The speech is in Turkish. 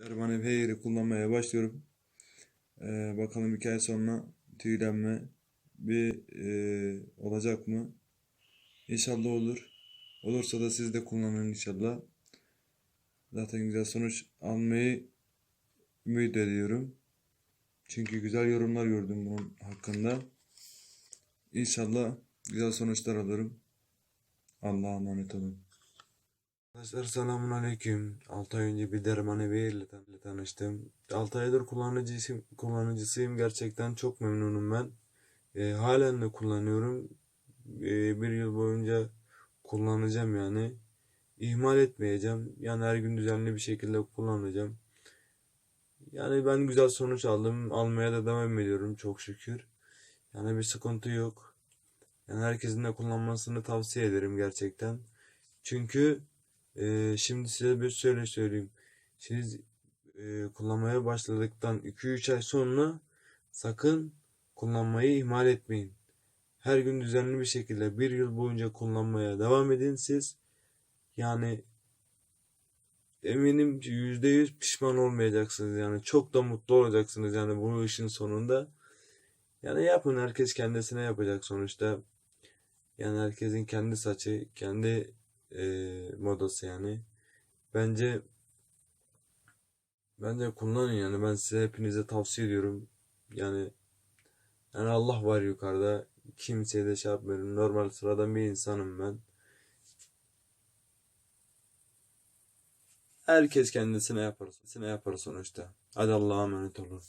Derman Heyri kullanmaya başlıyorum. Ee, bakalım bir ay sonra tüylenme bir e, olacak mı? İnşallah olur. Olursa da siz de kullanın inşallah. Zaten güzel sonuç almayı ümit ediyorum. Çünkü güzel yorumlar gördüm bunun hakkında. İnşallah güzel sonuçlar alırım. Allah'a emanet olun. Arkadaşlar selamun aleyküm. 6 ay önce bir derman ile tanıştım. 6 aydır kullanıcısıyım, kullanıcısıyım. Gerçekten çok memnunum ben. E, halen de kullanıyorum. E, bir yıl boyunca kullanacağım yani. İhmal etmeyeceğim. Yani her gün düzenli bir şekilde kullanacağım. Yani ben güzel sonuç aldım. Almaya da devam ediyorum çok şükür. Yani bir sıkıntı yok. Yani herkesin de kullanmasını tavsiye ederim gerçekten. Çünkü e, şimdi size bir şöyle söyleyeyim. Siz e, kullanmaya başladıktan 2-3 ay sonra sakın kullanmayı ihmal etmeyin. Her gün düzenli bir şekilde bir yıl boyunca kullanmaya devam edin siz. Yani eminim ki %100 pişman olmayacaksınız yani çok da mutlu olacaksınız yani bu işin sonunda. Yani yapın herkes kendisine yapacak sonuçta. Yani herkesin kendi saçı, kendi e, modası yani. Bence bence kullanın yani ben size hepinize tavsiye ediyorum. Yani yani Allah var yukarıda. Kimseye de şey yapmıyorum. Normal sıradan bir insanım ben. Herkes kendisine yapar. Kendisine yapar sonuçta. Hadi Allah'a emanet olun.